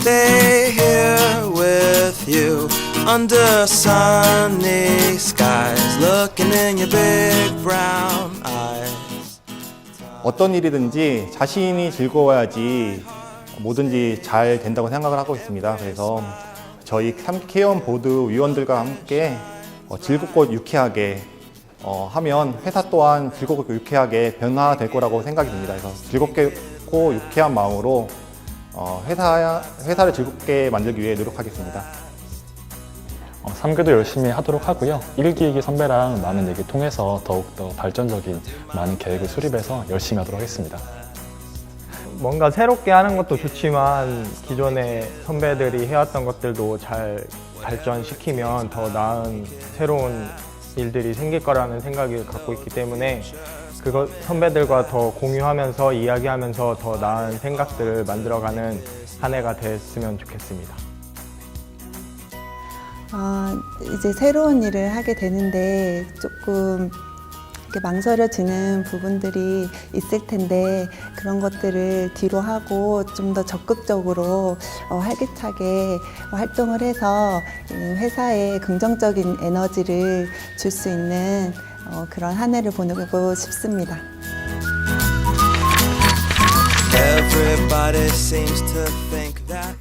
stay here with you under sunny skies, looking in your big brown eyes. 어떤 일이든지 자신이 즐거워야지 뭐든지 잘 된다고 생각을 하고 있습니다. 그래서 저희 캠케온 보드 위원들과 함께 어, 즐겁고 유쾌하게 어, 하면 회사 또한 즐겁고 유쾌하게 변화될 거라고 생각이 듭니다. 그래서 즐겁게 고 유쾌한 마음으로 어, 회사, 회사를 즐겁게 만들기 위해 노력하겠습니다. 어, 3교도 열심히 하도록 하고요. 1기, 2기 선배랑 많은 얘기 통해서 더욱더 발전적인 많은 계획을 수립해서 열심히 하도록 하겠습니다. 뭔가 새롭게 하는 것도 좋지만 기존의 선배들이 해왔던 것들도 잘 발전시키면 더 나은 새로운 일들이 생길 거라는 생각을 갖고 있기 때문에 그것 선배들과 더 공유하면서 이야기하면서 더 나은 생각들을 만들어가는 한 해가 됐으면 좋겠습니다. 어, 이제 새로운 일을 하게 되는데 조금 이렇게 망설여지는 부분들이 있을 텐데 그런 것들을 뒤로 하고 좀 더 적극적으로 어, 활기차게 활동을 해서 이 회사에 긍정적인 에너지를 줄 수 있는 어, 그런 한 해를 보내고 싶습니다. Everybody seems to think that.